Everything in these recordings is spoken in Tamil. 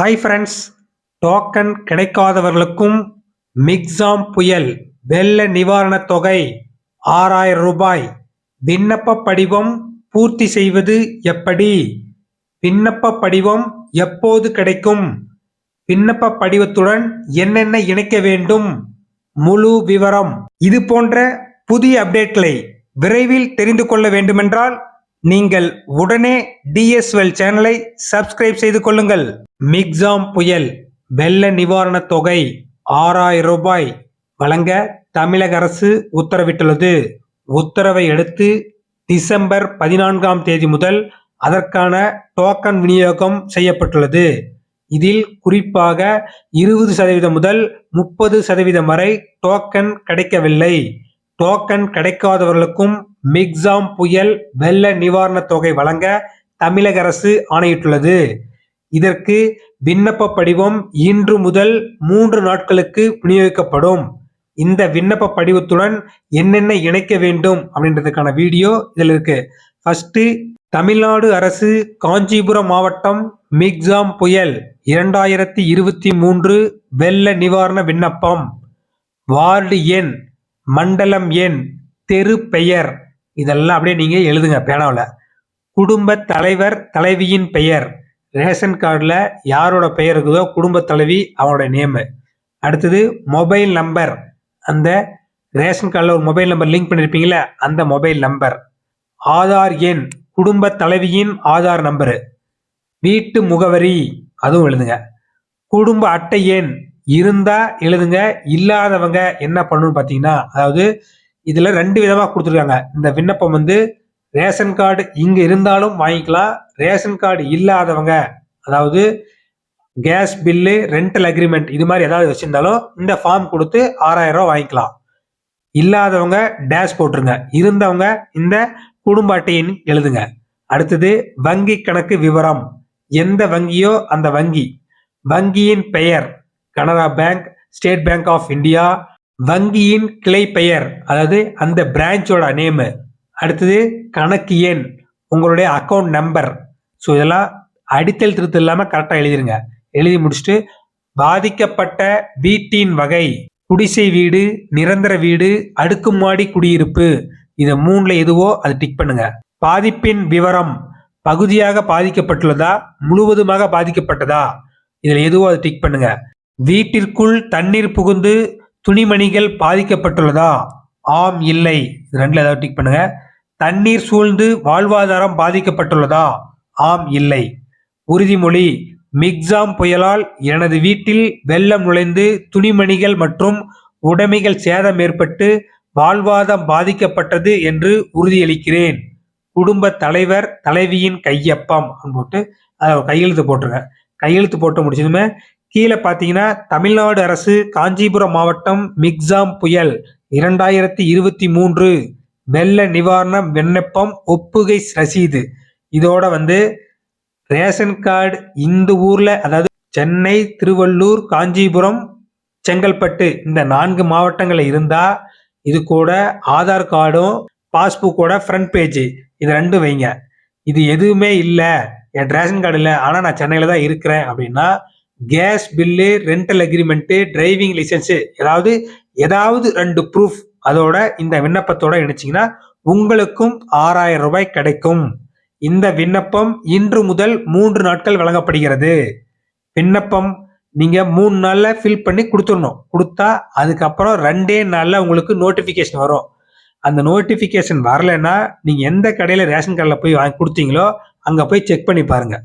ஹாய் ஃப்ரெண்ட்ஸ் டோக்கன் கிடைக்காதவர்களுக்கும் மிக்ஸாம் புயல் வெள்ள நிவாரணத் தொகை ஆறாயிரம் ரூபாய். விண்ணப்ப படிவம் பூர்த்தி செய்வது எப்படி? விண்ணப்ப படிவம் எப்போது கிடைக்கும்? விண்ணப்ப படிவத்துடன் என்னென்ன இணைக்க வேண்டும்? முழு விவரம். இது போன்ற புதிய அப்டேட்களை விரைவில் தெரிந்து கொள்ள வேண்டுமென்றால் நீங்கள் உடனே டிஎஸ்எல் சேனலை சப்ஸ்கிரைப் செய்து கொள்ளுங்கள். மிக்ஸாம் புயல் வெள்ள நிவாரணத் தொகை ஆறாயிரம் ரூபாய் வழங்க தமிழக அரசு உத்தரவிட்டுள்ளது. உத்தரவை அடுத்து டிசம்பர் பதினான்காம் தேதி முதல் அதற்கான டோக்கன் விநியோகம் செய்யப்பட்டுள்ளது. இதில் குறிப்பாக இருபது சதவீதம் முதல் முப்பது சதவீதம் வரை டோக்கன் கிடைக்கவில்லை. டோக்கன் கிடைக்காதவர்களுக்கும் மிக்ஸாம் புயல் வெள்ள நிவாரணத் தொகை வழங்க தமிழக அரசு ஆணையிட்டுள்ளது. இதற்கு விண்ணப்ப படிவம் இன்று முதல் மூன்று நாட்களுக்கு விநியோகிக்கப்படும். இந்த விண்ணப்ப படிவத்துடன் என்னென்ன இணைக்க வேண்டும் அப்படின்றதுக்கான வீடியோ இதில் இருக்கு. ஃபர்ஸ்ட் தமிழ்நாடு அரசு காஞ்சிபுரம் மாவட்டம் மிக்ஸாம் புயல் இரண்டாயிரத்தி இருபத்தி மூன்று வெள்ள நிவாரண விண்ணப்பம். வார்டு எண் மண்டலம் எண் தெரு பெயர். இதெல்லாம் அப்படியே நீங்க எழுதுங்க பேனாவில். குடும்ப தலைவர் தலைவியின் பெயர். ரேஷன் கார்டில் யாரோட பெயர் இருக்குதோ குடும்ப தலைவி அவனோட நேமு அடுத்தது மொபைல் நம்பர். அந்த ரேஷன் கார்டில் ஒரு மொபைல் நம்பர் லிங்க் பண்ணியிருப்பீங்களே அந்த மொபைல் நம்பர். ஆதார் எண் குடும்ப தலைவியின் ஆதார் நம்பரு. வீட்டு முகவரி அதுவும் எழுதுங்க. குடும்ப அட்டை எண் இருந்தா எழுதுங்க இல்லாதவங்க என்ன பண்ணணும்னு பார்த்தீங்கன்னா அதாவது இதுல ரெண்டு விதமா கொடுத்துருக்காங்க. இந்த விண்ணப்பம் வந்து ரேஷன் கார்டு இங்க இருந்தாலும் வாங்கிக்கலாம். ரேஷன் கார்டு இல்லாதவங்க அதாவது கேஸ் பில்லு ரெண்டல் அக்ரிமெண்ட் இது மாதிரி ஏதாவது வச்சிருந்தாலும் இந்த ஃபார்ம் கொடுத்து ஆறாயிரம் ரூபாய் வாங்கிக்கலாம். இல்லாதவங்க டேஷ் போட்டுருங்க. இருந்தவங்க இந்த குடும்ப அட்டையின் எழுதுங்க. அடுத்தது வங்கி கணக்கு விவரம். எந்த வங்கியோ அந்த வங்கி. வங்கியின் பெயர். Canara bank state bank of India வங்கியின் கிளை பெயர் அதாவது அந்த பிரான்ச்சோட நேமு. அடுத்தது கணக்கு எண் உங்களுடைய அக்கௌண்ட் நம்பர் ஸோ இதெல்லாம் அடித்தல் திருத்தம் இல்லாமல் கரெக்டாக எழுதிருங்க. எழுதி முடிச்சுட்டு பாதிக்கப்பட்ட வீட்டின் வகை குடிசை வீடு நிரந்தர வீடு அடுக்குமாடி குடியிருப்பு இது மூணுல எதுவோ அது டிக் பண்ணுங்க. பாதிப்பின் விவரம் பகுதியாக பாதிக்கப்பட்டுள்ளதா முழுவதுமாக பாதிக்கப்பட்டதா இதில் எதுவோ அது டிக் பண்ணுங்க. வீட்டிற்குள் தண்ணீர் புகுந்து துணிமணிகள் பாதிக்கப்பட்டுள்ளதா? ஆம் இல்லை. இது ஏதாவது டிக் பண்ணுங்க. தண்ணீர் சூழ்ந்து வாழ்வாதாரம் பாதிக்கப்பட்டுள்ளதா? ஆம் இல்லை. உறுதிமொழி மிக்ஸாம் புயலால் எனது வீட்டில் வெள்ளம் நுழைந்து துணிமணிகள் மற்றும் உடைமைகள் சேதம் ஏற்பட்டு வாழ்வாதாரம் பாதிக்கப்பட்டது என்று உறுதியளிக்கிறேன். குடும்ப தலைவர் தலைவியின் கையப்பம் போட்டு அதை கையெழுத்து போட்டுருங்க. கையெழுத்து போட்டு முடிச்சதுமே கீழே பார்த்தீங்கன்னா தமிழ்நாடு அரசு காஞ்சிபுரம் மாவட்டம் மிக்ஸாம் புயல் இரண்டாயிரத்தி இருபத்தி மூன்று வெள்ள நிவாரண விண்ணப்பம் ஒப்புகை ரசீது. இதோட வந்து ரேஷன் கார்டு இந்த ஊர்ல அதாவது சென்னை திருவள்ளூர் காஞ்சிபுரம் செங்கல்பட்டு இந்த நான்கு மாவட்டங்களில் இருந்தா இது கூட ஆதார் கார்டும் பாஸ்புக்கோட ஃப்ரண்ட் பேஜ் இது ரெண்டும் வைங்க. இது எதுவுமே இல்லை. என் ரேஷன் கார்டு இல்லை. ஆனால் நான் சென்னையில் தான் இருக்கிறேன் அப்படின்னா gas bill rental agreement driving licence ஏதாவது ஏதாவது ரெண்டு ப்ரூஃப் அதோட இந்த விண்ணப்பத்தோட இணைச்சிங்கன்னா உங்களுக்கும் ஆறாயிரம் ரூபாய் கிடைக்கும். இந்த விண்ணப்பம் இன்று முதல் மூன்று நாட்கள் வழங்கப்படுகிறது. விண்ணப்பம் நீங்கள் மூணு நாளில் ஃபில் பண்ணி கொடுத்துடணும். கொடுத்தா அதுக்கப்புறம் ரெண்டே நாளில் உங்களுக்கு நோட்டிஃபிகேஷன் வரும். அந்த நோட்டிஃபிகேஷன் வரலைன்னா நீங்கள் எந்த கடையில் ரேஷன் கார்டில் போய் வாங்கி கொடுத்தீங்களோ அங்கே போய் செக் பண்ணி பாருங்கள்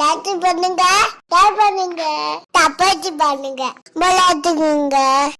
லைக் பண்ணுங்க. ஷேர் பண்ணுங்க? தப்பாச்சு பண்ணுங்க. மலாத்துக்குங்க